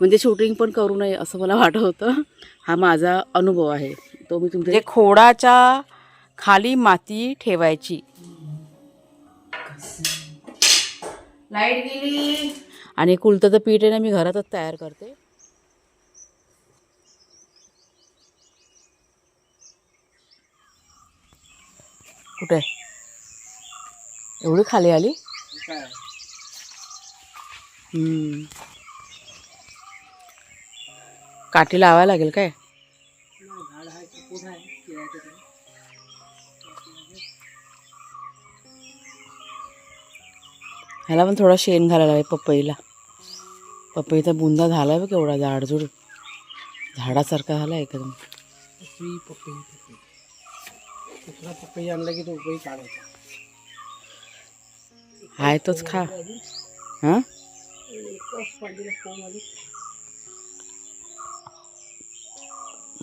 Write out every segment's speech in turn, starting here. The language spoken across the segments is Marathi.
म्हणजे शूटिंग पण करू नये असं मला वाटत होतं. हा माझा अनुभव आहे. तो मी तुमच्या म्हणजे खोडाच्या खाली माती ठेवायची. लाइट गेली. आणि कुलताचं पीठ आहे ना मी घरातच तयार करते. कुठे एवढी खाली आली? हम्म. काठी लावायला लागेल काय? ह्याला पण थोडा शेण घालायला हवा पपईला. पपईचा बुंदा झाला आहे बघ केवढा जाडजूड झाडासारखा झाला एकदम. पपई पपई पपई. दुसरा पपई आणला की तो पपई काढायचा? हाय तोच खा. हां?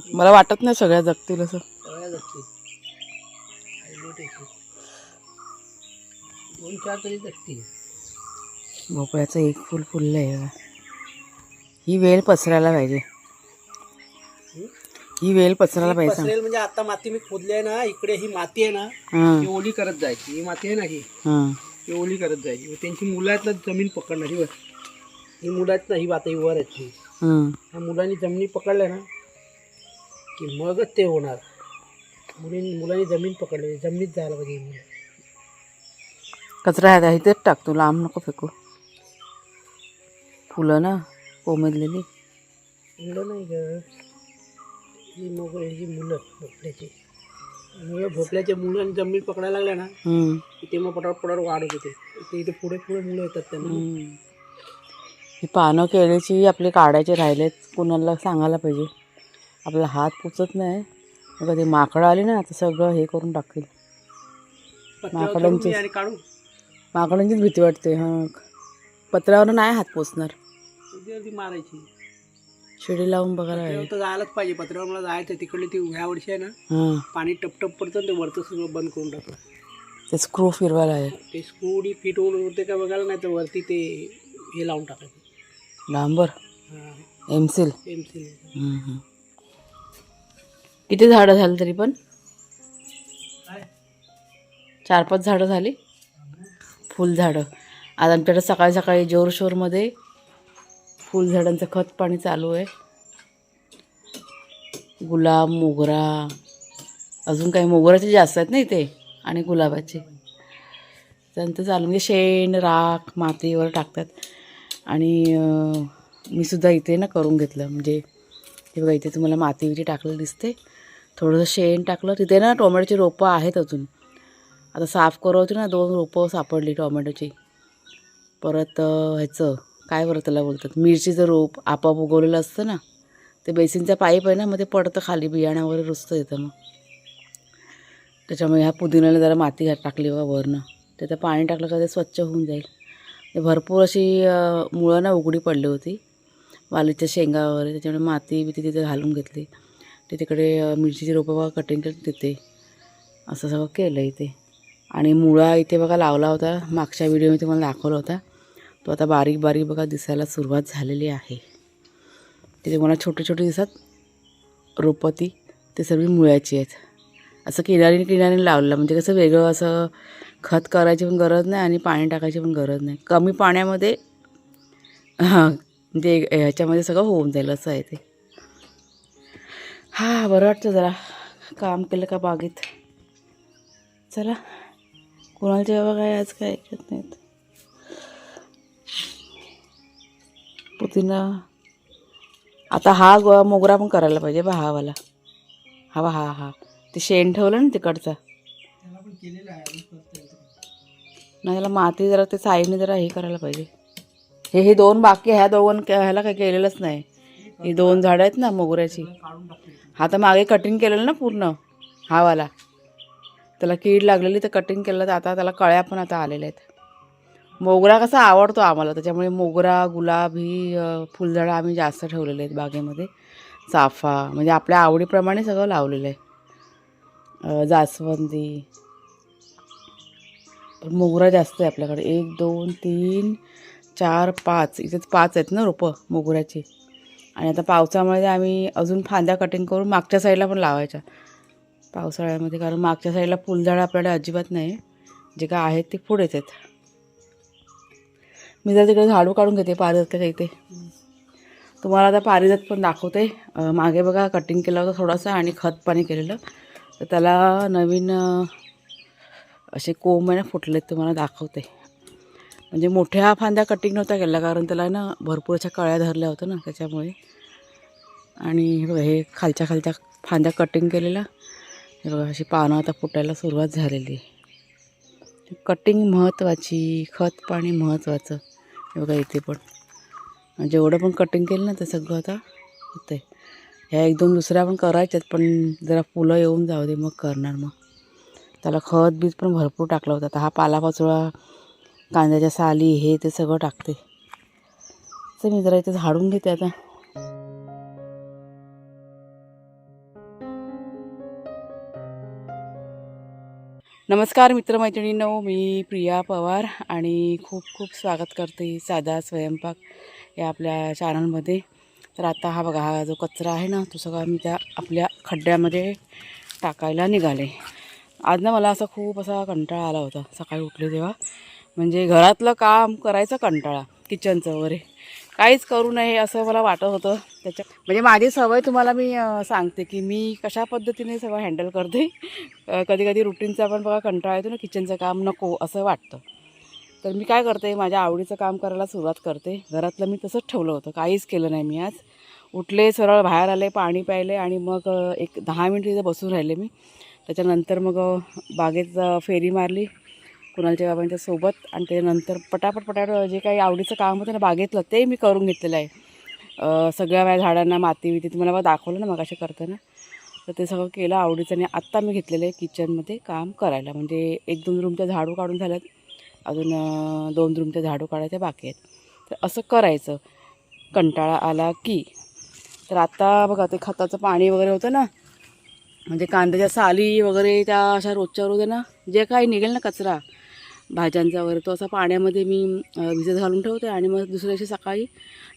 मला वाटत नाही सगळ्या जगतील असं. सगळ्या दोन चार तरी जगतील. भोपळ्याचं एक फुल फुललं आहे. ही वेल पसरायला पाहिजे. ही? वेल पसरायला पाहिजे पसरेल म्हणजे आता माती मी खोदली आहे ना इकडे ही माती आहे ना हां. ही ओली करत जायची. ही माती आहे ना ही हां. ही ओली करत जायची. मग त्यांची मुलं आहेत ना जमीन पकडणार. ही वर ही मुलं आहेत ना ही आता ही वर आहेत हां. ह्या मुलांनी जमिनी पकडल्या ना की मगच ते होणार. मुलीं मुलांनी जमीन पकडली जमिनीत जायला पाहिजे मुलं. कचरा आहे इथेच टाक तू लांब नको फेकू. फुलं ना कोमेजलेली. मुलं नाही ग. ही मग ही मुलं भोपल्याची मुलं भोपल्याचे मुलं जमीन पकडायला लागल्या ना हम्म. की ते मग पटापट पटापट वाढत होते ते. इथे पुढे पुढे मुलं येतात त्यांना. हम्म. ही पानं केळीची आपले काढायचे राहिलेत कुणाला सांगायला पाहिजे. आपला हात पुचत नाही. मग कधी माकडं आली ना तर सगळं हे करून टाकेल. पत्र्यावर माकडांचे- काढू? माकडांचीच भीती वाटते हां. पत्रावर नाही हात पोचणार ती मारायची? शिडी लावून बघायला जायलाच पाहिजे पत्र्यावर मला जायचं तिकडली ती ह्या वर्षी आहे ना हां. पाणी टपटप पडतं ते वरचं सगळं बंद करून टाकलं. ते स्क्रू फिरवायला आहे. ते स्क्रूडी फिट होऊन होते का बघायला नाही तर वरती ते हे लावून टाकायचं. डांबर एमसील पेन्सिल किती झाडं झाली तरी पण? चार पाच झाडं झाली? फुलझाडं आज आमच्याकडे सकाळी सकाळी जोरशोरमध्ये फुलझाडांचं खत पाणी चालू आहे. गुलाब मोगरा अजून काही मोगराचे जास्त आहेत ना इथे? आणि गुलाबाचे. त्यांचं चालू म्हणजे शेण राख मातीवर टाकतात. आणि मी सुद्धा इथे ना करून घेतलं. म्हणजे हे बघा इथे तुम्हाला माती बिती टाकलेलं दिसते. थोडंसं शेण टाकलं. तिथे ना टोमॅटोची रोपं आहेत अजून. आता साफ करत होती ना दोन रोपं सापडली टोमॅटोची. परत ह्याचं काय बरं त्याला बोलतात? मिरचीचं रोप आपाप उगवलेलं असतं ना. ते बेसिनचा पाईप आहे ना मग ते पडतं खाली बियाणं वगैरे रुजतं येतं मग. त्याच्यामुळे ह्या पुदिन्याला जरा माती घात- टाकली बघा वरनं. त्याचं पाणी टाकलं का ते स्वच्छ होऊन जाईल. ते भरपूर अशी मुळं ना उघडी पडली होती. वालीच्या शेंगा वगैरे त्याच्यामुळे माती बिती तिथे घालून घेतली. ते तिकडे मिरचीची रोपं बघा कटिंग करून देते. असं सगळं केलं इथे. आणि मुळा इथे बघा लावला होता. मागच्या व्हिडिओमध्ये तुम्हाला दाखवला होता. तो आता बारीक बारीक बघा दिसायला सुरुवात झालेली आहे. तिथे मला छोटे छोटे दिसत रोपं ती ते सर्व मुळ्याची आहेत. असं किनारीने किनारीने लावलेलं म्हणजे कसं वेगळं असं खत करायची पण गरज नाही आणि पाणी टाकायची पण गरज नाही. कमी पाण्यामध्ये हां म्हणजे ह्याच्यामध्ये सगळं होऊन जाईल असं आहे ते. हां बरं वाटतं जरा. काम केलं का बागेत? चला. कोणाच्या बाबा काय आज काय ऐकत नाहीत. पुदिना आता हा ग मोगरा पण करायला पाहिजे बा हा वाला हा हा. हा ते शेण ठेवलं ना तिकडचा. नाही त्याला माती जरा ते साईडने जरा हे करायला पाहिजे. हे हे दोन बाकी ह्या दोघं ह्याला काही केलेलंच नाही. ही दोन झाडं आहेत ना मोगऱ्याची. हा तर मागे कटिंग केलेलं ना पूर्ण हा वाला. त्याला कीड लागलेली तर कटिंग केलं तर आता त्याला कळ्या पण आता आलेल्या आहेत. मोगरा कसा आवडतो आम्हाला त्याच्यामुळे मोगरा गुलाब ही फुलझाडं आम्ही जास्त ठेवलेले आहेत बागेमध्ये. चाफा म्हणजे आपल्या आवडीप्रमाणे सगळं लावलेलं आहे. जास्वंदी. मोगरा जास्त आहे आपल्याकडे. एक दोन तीन चार पाच. इथेच पाच आहेत ना रोपं मोगऱ्याची. आणि आता पावसामुळे आम्ही अजून फांद्या कटिंग करून मागच्या साईडला पण लावायच्या. पावसाळ्यामध्ये कारण मागच्या साईडला फुलझाडं आपल्याकडे अजिबात नाही. जे काय आहेत ते पुढेच आहेत मी जर तिकडे झाडू काढून घेते पारिजातच्या इथे तुम्हाला आता पारिजात पण दाखवते. मागे बघा कटिंग केलं होतं थोडासा आणि खत पाणी केलेलं. तर त्याला नवीन असे कोंब आहे ना फुटलेत तुम्हाला दाखवते. म्हणजे मोठ्या फांद्या कटिंग नव्हत्या केल्या कारण त्याला ना भरपूर अशा कळ्या धरल्या होत्या ना त्याच्यामुळे. आणि हे बघा हे खालच्या खालच्या फांद्या कटिंग केलेल्या. हे बघा अशी पानं आता फुटायला सुरुवात झालेली कटिंग महत्त्वाची खत पाणी महत्त्वाचं हे बघा इथे पण. जेवढं पण कटिंग केलं ना ते सगळं आता होतं ह्या एक दोन दुसऱ्या पण करायच्यात पण जरा फुलं येऊन जाऊ दे मग करणार मग. त्याला खत बीज पण भरपूर टाकलं होतं. आता हा पालापाचोळा कांद्याच्या साली हे ते सगळं टाकते. तर मी जरा इथे झाडून घेते आता. नमस्कार मित्रमैत्रिणींनो मी प्रिया पवार आणि खूप खूप स्वागत करते साधा स्वयंपाक या आपल्या चॅनलमध्ये तर आता हा बघा हा जो कचरा आहे ना तो सगळा मी त्या आपल्या खड्ड्यामध्ये टाकायला निघाले. आज ना मला असा खूप असा कंटाळा आला होता सकाळी उठले तेव्हा. म्हणजे घरातलं काम करायचं कंटाळा किचनचं वगैरे. काहीच करू नये असं मला वाटत होतं. त्याच्या म्हणजे माझी सवय तुम्हाला मी सांगते की मी कशा पद्धतीने सगळं हँडल करते. कधी कधी रुटीनचा पण बघा कंटाळा येतो ना किचनचं काम नको असं वाटतं. तर मी काय करते माझ्या आवडीचं काम करायला सुरुवात करते. घरातलं मी तसंच ठेवलं होतं. काहीच केलं नाही मी आज. उठले सरळ बाहेर आले पाणी प्यायले आणि मग एक दहा मिनिट तिथे बसून राहिले मी. त्याच्यानंतर मग बागेत फेरी मारली. कुणालच्या बाबांच्या सोबत आणि त्यानंतर पटापट पटापट जे काही आवडीचं काम होतं ना बागेतलं ते मी करून घेतलेलं आहे. सगळ्या माझ्या झाडांना माती विती तुम्हाला बघा दाखवलं ना मगाशी करताना. तर ते सगळं केलं आवडीचं आणि आत्ता मी घेतलेलं आहे किचनमध्ये काम करायला. म्हणजे एक दोन रूमच्या झाडू काढून झाल्यात अजून दोन रूमच्या झाडू काढायच्या बाकी आहेत. तर असं करायचं. कंटाळा आला की. तर आत्ता बघा ते खताचं पाणी वगैरे होतं ना म्हणजे कांद्याच्या साली वगैरे त्या अशा रोजच्या रोज आहे ना जे काही निघेल ना कचरा भाज्यांचा वगैरे तो असा पाण्यामध्ये मी अं, भिजत घालून ठेवते आणि मग दुसऱ्या दिवशी सकाळी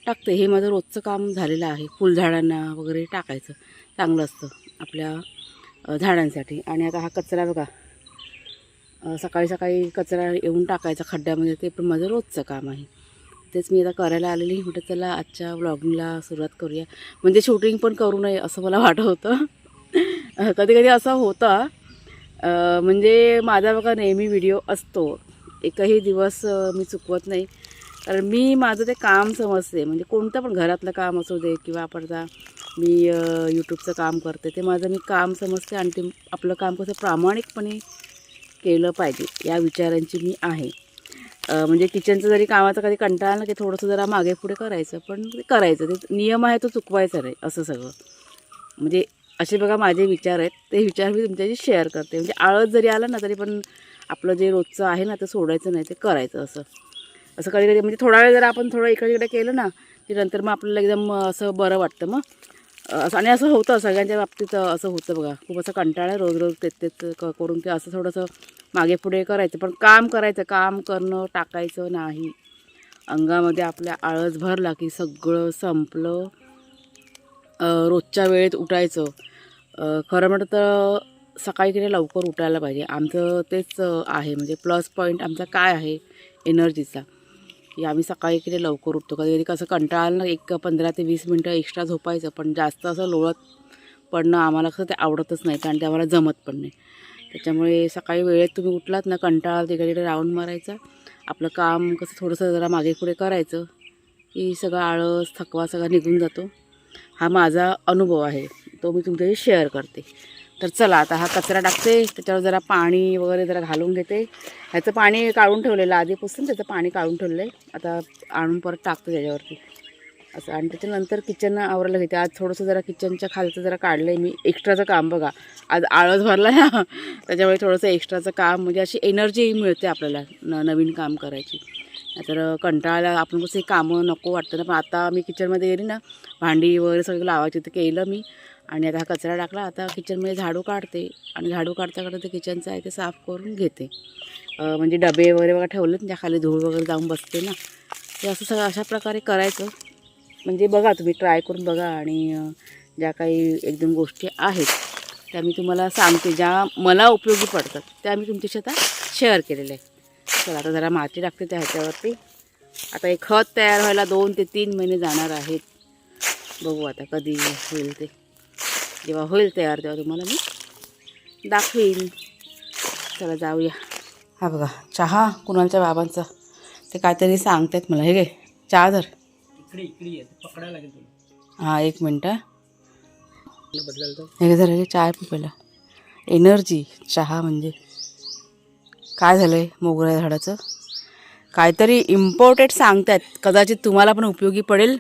टाकते. हे माझं रोजचं काम झालेलं आहे. फुलझाडांना वगैरे टाकायचं. चांगलं असतं आपल्या झाडांसाठी. आणि आता हा कचरा बघा. सकाळी सकाळी कचरा येऊन टाकायचा खड्ड्यामध्ये. ते पण माझं रोजचं काम आहे. तेच मी आता करायला आलेली म्हटलं चला आजच्या ब्लॉगिंगला सुरुवात करूया. म्हणजे शूटिंग पण करू नये असं मला वाटत होतं. कधी कधी असं होतं म्हणजे माझा बघा नेहमी व्हिडिओ असतो. एकही दिवस मी चुकवत नाही. कारण मी माझं ते काम समजते. म्हणजे कोणतं पण घरातलं काम असू दे किंवा आपण मी यूट्यूबचं काम करते ते माझं मी काम समजते आणि ते आपलं काम कसं प्रामाणिकपणे केलं पाहिजे या विचारांची मी आहे. म्हणजे किचनचं जरी कामाचं कधी कंटाळा आला की थोडंसं जरा मागे पुढे करायचं पण ते करायचं. ते नियम आहे तो चुकवायचा नाही असं सगळं. म्हणजे असे बघा माझे विचार आहेत. ते विचार मी तुमच्याशी शेअर करते. म्हणजे आळस जरी आला ना तरी पण आपलं जे रोजचं आहे ना ते सोडायचं नाही ते करायचं असं. असं कधी कधी म्हणजे थोडा वेळ जर आपण थोडं इकडे इकडे केलं ना की नंतर मग आपल्याला एकदम असं बरं वाटतं मग. असं आणि असं होतं सगळ्यांच्या बाबतीत असं होतं बघा. खूप असं कंटाळा आहे रोज रोज तेच तेच क- करून की असं थोडंसं मागे पुढे करायचं. पण काम करायचं काम करणं टाकायचं नाही. अंगामध्ये आपल्या आळस भरला की सगळं संपलं. रोजच्या वेळेत उठायचं. खरं म्हटलं तर सकाळी किती लवकर उठायला पाहिजे. आमचं तेच आहे. म्हणजे प्लस पॉईंट आमचा काय आहे? एनर्जीचा की आम्ही सकाळी किती लवकर उठतो. कधी कधी कसं कंटाळा ना एक पंधरा ते वीस मिनटं एक्स्ट्रा झोपायचं. पण जास्त असं लोळत पडणं आम्हाला कसं ते आवडतच नाही. आणि ते आम्हाला जमत पण नाही. त्याच्यामुळे सकाळी वेळेत तुम्ही उठलात ना कंटाळा तिकडे तिकडे राऊंड मारायचा. आपलं काम कसं थोडंसं जरा मागे पुढे करायचं. की सगळं आळस थकवा सगळा निघून जातो. हा माझा अनुभव आहे. तो मी तुमच्याशी शेअर करते. तर चला आता हा कचरा टाकते त्याच्यावर जरा पाणी वगैरे जरा घालून घेते. ह्याचं पाणी काढून ठेवलेलं आधीपासून त्याचं पाणी काढून ठेवलं आहे आता आणून परत टाकतो त्याच्यावरती. असं आणि त्याच्यानंतर किचन आवरायला घेते. आज थोडंसं जरा किचनच्या खालचं जरा काढलं आहे मी. एक्स्ट्राचं काम बघा. आज आळस भरला ना. त्याच्यामुळे थोडंसं एक्स्ट्राचं काम म्हणजे अशी एनर्जी मिळते आपल्याला न नवीन काम करायची. नाहीतर कंटाळाला आपण कसं कामं नको वाटतं ना. पण आता मी किचनमध्ये गेली ना भांडी वगैरे सगळं लावायची तर केलं मी. आणि आता हा कचरा टाकला आता किचनमध्ये झाडू काढते आणि झाडू काढता काढता ते किचनचं आहे ते साफ करून घेते. म्हणजे डबे वगैरे वगैरे ठेवले त्या खाली धूळ वगैरे जाऊन बसते ना. ते असं सगळं अशा प्रकारे करायचं. म्हणजे बघा तुम्ही ट्राय करून बघा आणि ज्या काही एक दोन गोष्टी आहेत त्या मी तुम्हाला सांगते. ज्या मला उपयोगी पडतात त्या मी तुमच्याशी आता शेअर केलेल्या आहे चला आता जरा माती टाकते त्या ह्याच्यावरती. आता एक खत तयार व्हायला दोन ते तीन महिने जाणार आहेत. बघू आता कधी होईल ते. जेव्हा होईल तयार तेव्हा तुम्हाला मी दाखवीन. चला जाऊया. हा बघा चहा कुणालच्या बाबांचा. ते काहीतरी सांगतायत मला. हे घे चहा धर. इकडे इकडे पकडायला लागेल तुला. हां एक मिनटं हे. धर हे पी पहिला. एनर्जी चहा म्हणजे. काय झालं आहे मोगऱ्या झाडाचं? काहीतरी इम्पॉर्टंट सांगतायत. कदाचित तुम्हाला पण उपयोगी पडेल.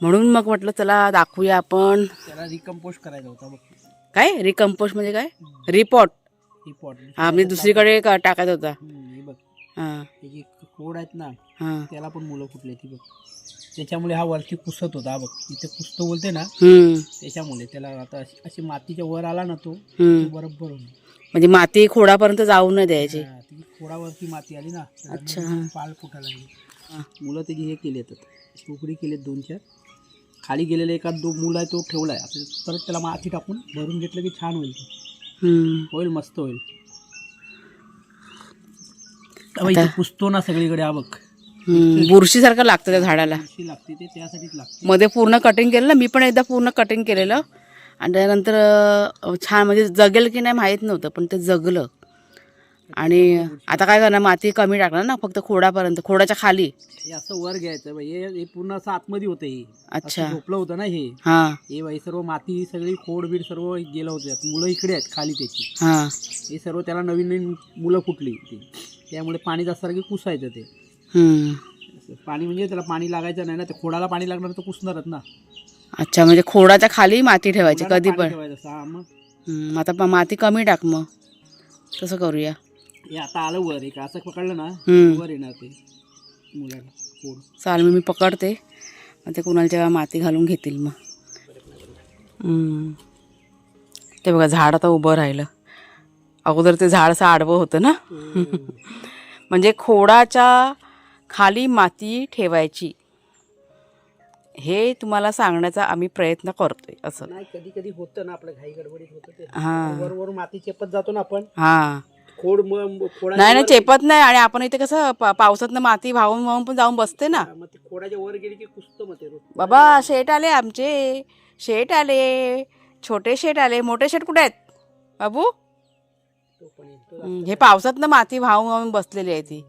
म्हणून मग म्हटलं चला दाखवूया आपण. त्याला रिकम्पोस्ट करायचा होता बघ. काय? रिकम्पोस्ट म्हणजे काय? रिपोर्ट पॉट हा म्हणजे दुसरीकडे का- टाकायचा होता? हे बघ. हां. कोड आहेत ना हां. त्याला पण मुलं कुठले ती बघ. त्याच्यामुळे हा वरती पुसत होता हा बघ. इथे पुसतो बोलते ना हम्म, त्याच्यामुळे त्याला आता अशी अशी मातीच्या वर आला ना तो हम्म. बरोबर होईल म्हणजे माती खोडापर्यंत जाऊ न द्यायची. हा, ती खोडावरती माती आली ना अच्छा. पाल फुटायला लागली. हा. मुलं त्याची हे केले आहेत टोकरी केलेत दोन चार खाली गेलेले एका दो मुलं आहे तो ठेवलाय. आता परत त्याला माती टाकून भरून घेतलं की छान होईल ते. हम्म. होईल मस्त होईल. अबे, इथे पुसतो ना सगळीकडे बघ हम्म, बुरशीसारखं लागतं त्या झाडाला. अशी लागते ते त्यासाठीच लागते. मध्ये पूर्ण कटिंग केलं ना मी पण एकदा पूर्ण कटिंग केलेलं. आणि त्यानंतर अं, छान म्हणजे जगेल की नाही माहीत नव्हतं पण ते जगलं. आणि आता काय करणार माती कमी टाकणार ना फक्त खोडापर्यंत खोडाच्या खाली. हे असं वर घ्यायचं. हे पूर्ण असं आतमध्ये होतं हे. अच्छा. असं झोपलं होतं ना हे. हां. हे बाई सर्व माती सगळी खोड बीड सर्व गेलं होतं. मुलं इकडे आहेत खाली त्याची. हां. हे सर्व त्याला नवीन नवीन मुलं फुटली ती त्यामुळे पाणी जास्त की कुसायचं ते. हम्म. असं पाणी म्हणजे त्याला पाणी लागायचं नाही ना ते खोडाला पाणी लागणार तर कुसणारच ना. अच्छा म्हणजे खोडाच्या खाली माती ठेवायची खोडाला कधी पाणी पण. ठेवायचं असं. हा, मग. हम्म, आता प- माती कमी टाक मग. तसं करूया. हे आता आलं वर एक असं पकडलं ना हम्म. वर येणार ते मुलाला चाल मी मी पकडते. मग ते कुणालच्या माती घालून घेतील मग. हम्म. ते बघा झाड आता उभं राहिलं. अगोदर ते झाड असं आडवं होतं ना? म्हणजे खोडाच्या खाली माती ठेवायची. हे तुम्हाला सांगण्याचा आम्ही प्रयत्न करतोय असं. नाही कधी कधी होतं ना आपलं घाई गडबडीत होतं ते. हां. वर वर माती चेपत जातो ना आपण. हां. खोड खोडाच्या नाही ना चेपत नाही. आणि आपण इथे कसं पा पावसातनं माती वाहून वाहून पण जाऊन बसते ना. मग ते खोडाच्या वर गेली की कुसतं मग ते रोज. बाबा शेट आले आमचे. शेट आले. छोटे शेट आले. मोठे शेट कुठे आहेत? बाबू? तो पण येतो. हम्म, हे पावसातनं माती वाहून वाहून बसलेली आहे ती.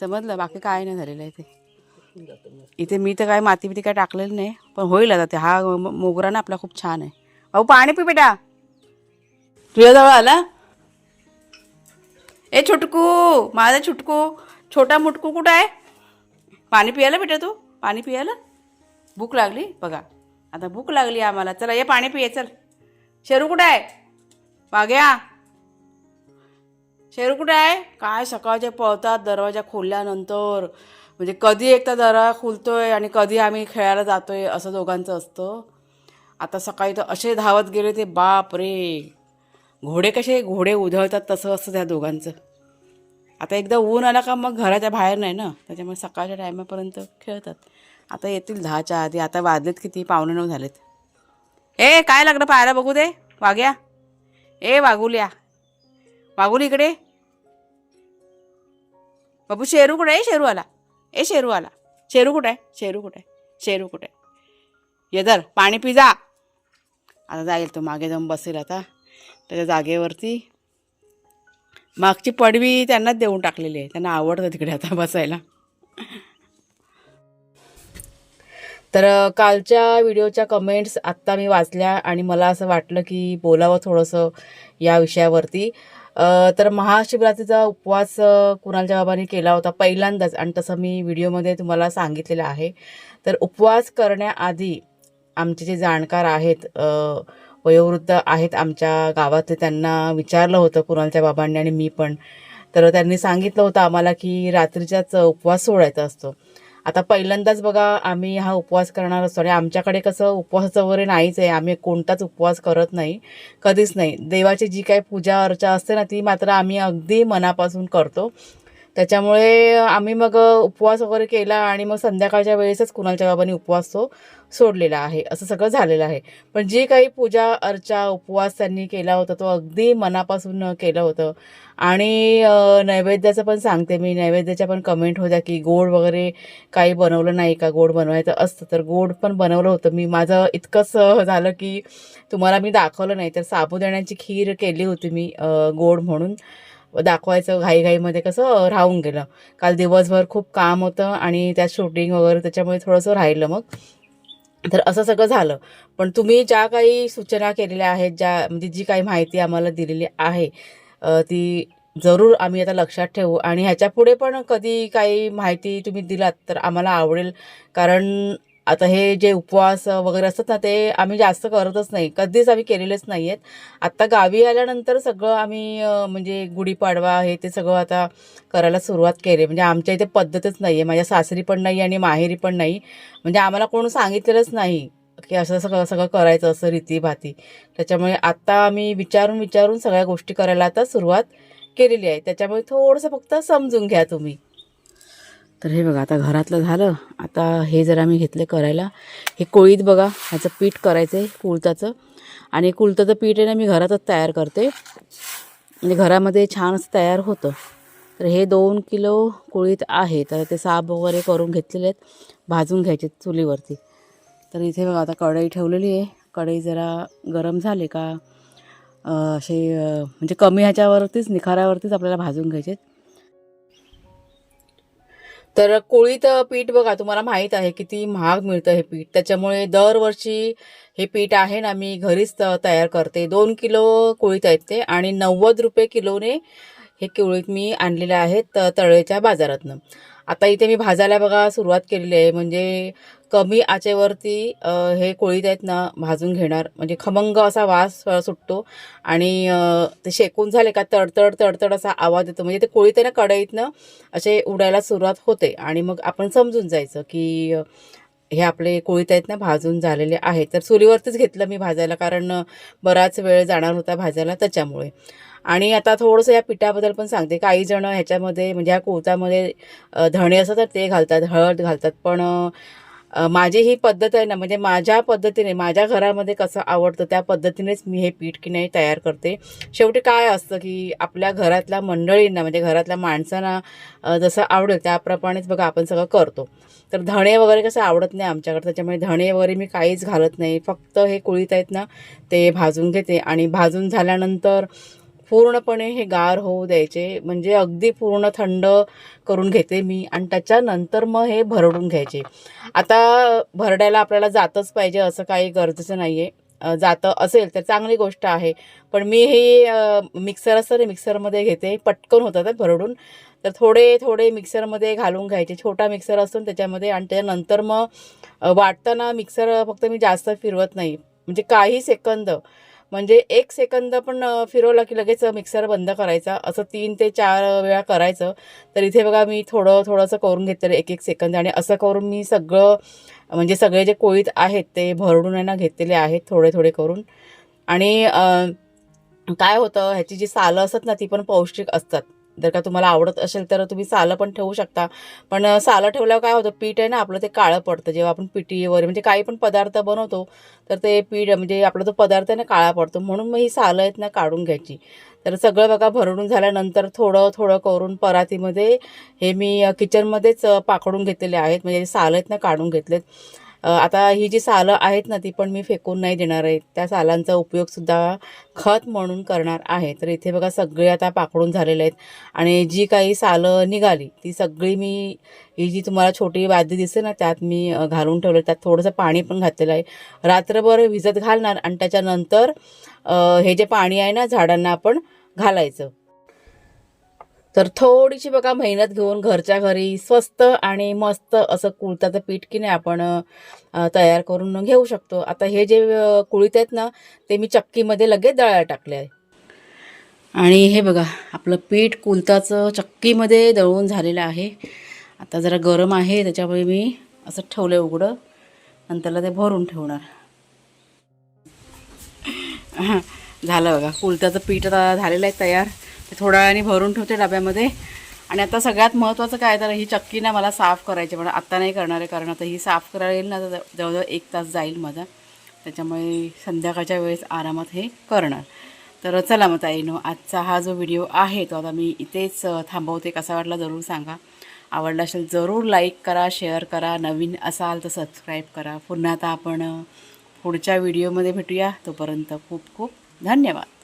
समजलं? बाकी काय नाही झालेलं आहे ते. जातं मग. इथे मी तर काय माती बिती काय टाकलेली नाही. पण होईल आता ते. हा म- मोगरा ना आपला खूप छान आहे. भाऊ पाणी पी बेटा. तुझ्याजवळ आला? ए छुटकू माझा छुटकू. छोटा मुटकू कुठं आहे? पाणी पियाला बेटा तू? पाणी पियाला? भूक लागली? बघा. आता भूक लागली आम्हाला. चला ये पाणी पिये चल. शेरू कुठं आहे? वाघ्या शेरू कुठं आहे? काय सकाळचे पळतात दरवाजा खोलल्यानंतर. म्हणजे कधी एकदा दरवाजा खुलतोय आणि कधी आम्ही खेळायला जातोय असं दोघांचं असतं. आता सकाळी तर असे धावत गेले ते. बाप रे घोडे कसे घोडे उधळतात तसं असतं त्या दोघांचं. आता एकदा ऊन आला का मग घराच्या बाहेर नाही ना? त्याच्यामुळे सकाळच्या टायमापर्यंत खेळतात. आता येतील दहाच्या आधी. आता वाजलेत किती? पावणे नऊ झालेत. ए काय लागलं पाहायला बघू दे. वाग्या ए वागुल्या वागुल इकडे. बाबू शेरू कुठे? आहे शेरू आला. ए शेरू आला. शेरू कुठे? आहे शेरू कुठे? आहे शेरू कुठे? आहे ये पाणी पिजा आता जाईल तो मागे जाऊन बसेल आता. त्याच्या जागेवरती मागची पडवी त्यांनाच देऊन टाकलेली आहे. त्यांना आवडतं तिकडे आता बसायला. तर कालच्या व्हिडिओच्या कमेंट्स आत्ता मी वाचल्या आणि मला असं वाटलं की बोलावं थोडंसं या विषयावरती. तर महाशिवरात्रीचा उपवास कुणालच्या बाबांनी केला होता? पहिल्यांदाच आणि तसं मी व्हिडिओमध्ये तुम्हाला सांगितलेलं आहे. तर उपवास करण्याआधी आमचे जे जाणकार आहेत वयोवृद्ध आहेत आमच्या गावातले त्यांना विचारलं होतं कुणालच्या बाबांनी आणि मी पण. तर त्यांनी सांगितलं होतं आम्हाला की रात्रीच्याच उपवास सोडायचा असतो. आता पहिल्यांदाच बघा आम्ही हा उपवास करणार असतो आणि आमच्याकडे कसं उपवासाचं वगैरे नाहीच आहे. आम्ही कोणताच उपवास करत नाही कधीच नाही. देवाची जी काही पूजा अर्चा असते ना ती मात्र आम्ही अगदी मनापासून करतो. त्याच्यामुळे आम्ही मग उपवास वगैरे केला आणि मग संध्याकाळच्या वेळेसच कुणालच्या बाबांनी उपवास तो सोडलेला आहे. असं सगळं झालेलं आहे. पण जी काही पूजा अर्चा उपवास त्यांनी केला होता तो अगदी मनापासून केलं होतं. आणि नैवेद्याचं पण सांगते मी. नैवेद्याच्या पण कमेंट होत्या की गोड वगैरे काही बनवलं नाही का? गोड बनवायचं असतं तर गोड पण बनवलं होतं. मी माझं इतकंच झालं की तुम्हाला मी दाखवलं नाही तर साबुदाण्याची खीर केली होती मी गोड म्हणून. दाखवायचं घाईघाईमध्ये कसं राहून गेलं. काल दिवसभर खूप काम होतं आणि त्यात शूटिंग वगैरे त्याच्यामुळे थोडंसं राहिलं मग. तर असं सगळं झालं. पण तुम्ही ज्या काही सूचना केलेल्या आहेत ज्या म्हणजे जी काही माहिती आम्हाला दिलेली आहे ती जरूर आम्ही आता लक्षात ठेवू. आणि ह्याच्या पुढे पण कधी काही माहिती तुम्ही दिलात तर आम्हाला आवडेल. कारण आता हे जे उपवास वगैरे असतात ना ते आम्ही जास्त करतच नाही. कधीच आम्ही केलेलेच नाही आहेत आत्ता गावी आल्यानंतर सगळं आम्ही म्हणजे गुढीपाडवा हे ते सगळं आता करायला सुरुवात केली. म्हणजे आमच्या इथे पद्धतच नाही आहे माझ्या सासरी पण नाही आणि माहेरी पण नाही. म्हणजे आम्हाला कोण सांगितलेलंच नाही की असं सगळं सगळं करायचं असं रीतीभाती. त्याच्यामुळे आत्ता आम्ही विचारून विचारून सगळ्या गोष्टी करायला आता सुरुवात केलेली आहे. त्याच्यामुळे थोडंसं फक्त समजून घ्या तुम्ही. तर हे बघा आता घरातलं झालं. आता हे जर आम्ही घेतले करायला. हे कोळीत बघा ह्याचं पीठ करायचं आहे कुळताचं. आणि कुळताचं पीठ आहे ना मी घरातच तयार करते. म्हणजे घरामध्ये छान असं तयार होतं. तर हे दोन किलो कुळीत आहे. तर ते साप वगैरे करून घेतलेले आहेत. भाजून घ्यायचे चुलीवरती. तर इथे बघा आता कढई ठेवलेली आहे. कढई जरा गरम झाली का असे म्हणजे कमी ह्याच्यावरतीच निखाऱ्यावरतीच आपल्याला भाजून घ्यायचे तर कोळीत पीठ बघा तुम्हाला माहीत आहे किती महाग मिळतं हे पीठ. त्याच्यामुळे दरवर्षी हे पीठ आहे ना मी घरीच तयार करते. दोन किलो कोळीत आहेत ते आणि नव्वद रुपये किलोने हे कोळीत मी आणलेले आहेत त- तळेच्या बाजारातनं. आता इथे मी भाजायला बघा सुरुवात केलेली आहे. म्हणजे कमी आचेवरती हे कोळीत आहेत ना भाजून घेणार. म्हणजे खमंग असा वास सुटतो आणि ते शेकून झाले का तडतड तडतड असा आवाज येतो. म्हणजे ते कोळीत आहे ना कढईतनं असे उडायला सुरुवात होते. आणि मग आपण समजून जायचं की हे आपले कोळीत आहेत ना भाजून झालेले आहेत. तर चुलीवरतीच घेतलं मी भाजायला कारण बराच वेळ जाणार होता भाजायला त्याच्यामुळे. आणि आता थोडंसं या पिठाबद्दल पण सांगते. काही जण ह्याच्यामध्ये म्हणजे ह्या कोळतामध्ये धणे असं तर ते घालतात हळद घालतात पण माझी ही पद्धत आहे ना म्हणजे माझ्या पद्धतीने माझ्या घरामध्ये कसं आवडतं त्या पद्धतीनेच मी हे पीठ की नाही तयार करते. शेवटी काय असतं की आपल्या घरातल्या मंडळींना म्हणजे घरातल्या माणसांना जसं आवडेल त्याप्रमाणेच बघा आपण सगळं करतो. तर धणे वगैरे कसं आवडत नाही आमच्याकडे त्याच्यामुळे धणे वगैरे मी काहीच घालत नाही. फक्त हे कुळीत आहेत ना ते भाजून घेते आणि भाजून झाल्यानंतर पूर्णपणे हे गार होऊ द्यायचे. म्हणजे अगदी पूर्ण थंड करून घेते मी आणि त्याच्यानंतर मग हे भरडून घ्यायचे. आता भरडायला आपल्याला जातच पाहिजे असं काही गरजेचं नाही आहे जातं असेल तर चांगली गोष्ट आहे. पण मी हे मिक्सर असतं ना मिक्सरमध्ये घेते. पटकन होतं ते भरडून. तर थोडे थोडे मिक्सरमध्ये घालून घ्यायचे. छोटा मिक्सर असतो त्याच्यामध्ये आणि त्याच्यानंतर मग वाटताना मिक्सर फक्त मी जास्त फिरवत नाही. म्हणजे काही सेकंद म्हणजे एक सेकंद पण फिरवलं की लगेच मिक्सर बंद करायचा. असं तीन ते चार वेळा करायचं. तर इथे बघा मी थोडं थोडंसं करून घेतलेलं एक एक सेकंद. आणि असं करून मी सगळं म्हणजे सगळे जे कोळीत आहेत ते भरडून आहे ना घेतलेले आहेत थोडे थोडे करून. आणि काय होतं ह्याची जी सालं असतात ना ती पण पौष्टिक असतात. जर का तुम्हाला आवडत असेल तर तुम्ही सालं पण ठेवू शकता. पण सालं ठेवल्यावर काय होतं पीठ आहे ना आपलं ते काळं पडतं. जेव्हा आपण पिठी वगैरे म्हणजे काही पण पदार्थ बनवतो तर ते पीठ म्हणजे आपला तो पदार्थ आहे ना काळा पडतो. म्हणून मग ही सालं आहेत ना काढून घ्यायची. तर सगळं बघा भरडून झाल्यानंतर थोडं थोडं करून परातीमध्ये हे मी किचनमध्येच पाकडून घेतलेले आहेत. म्हणजे सालं आहेत ना काढून घेतलेत. आता ही जी सालं आहेत ना ती पण मी फेकून नाही देणार आहे. त्या सालांचा उपयोगसुद्धा खत म्हणून करणार आहे. तर इथे बघा सगळे आता पाकडून झालेले आहेत. आणि जी काही सालं निघाली ती सगळी मी ही जी तुम्हाला छोटी वाद्य दिसते ना त्यात मी घालून ठेवले. त्यात थोडंसं पाणी पण घातलेलं आहे. रात्रभर भिजत घालणार आणि त्याच्यानंतर हे जे पाणी आहे ना झाडांना आपण घालायचं. तर थोडीशी बघा मेहनत घेऊन घरच्या घरी स्वस्त आणि मस्त असं कुळताचं पीठ की नाही आपण तयार करून घेऊ शकतो. आता हे जे कुळीत आहेत ना ते मी चक्कीमध्ये लगेच दळायला टाकले आहे. आणि हे बघा आपलं पीठ कुलताचं चक्कीमध्ये दळून झालेलं आहे. आता जरा गरम आहे त्याच्यामुळे मी असं ठेवलं आहे उघडं. नंतरला ते भरून ठेवणार. झालं बघा कुलताचं पीठ आता झालेलं आहे तयार. ते थोड्या वेळाने भरून ठेवते डब्यामध्ये. आणि आता सगळ्यात महत्त्वाचं काय तर ही चक्की ना मला साफ करायची पण आत्ता नाही करणार आहे कारण आता ही साफ करायला येईल ना तर जवळजवळ एक तास जाईल माझा. त्याच्यामुळे संध्याकाळच्या वेळेस आरामात हे करणार. तर चला मग ताईनो आजचा हा जो व्हिडिओ आहे तो आता मी इथेच थांबवते. कसा वाटला जरूर सांगा. आवडला असेल जरूर लाईक करा शेअर करा. नवीन असाल तर सबस्क्राईब करा. पुन्हा आता आपण पुढच्या व्हिडिओमध्ये भेटूया. तोपर्यंत खूप खूप धन्यवाद.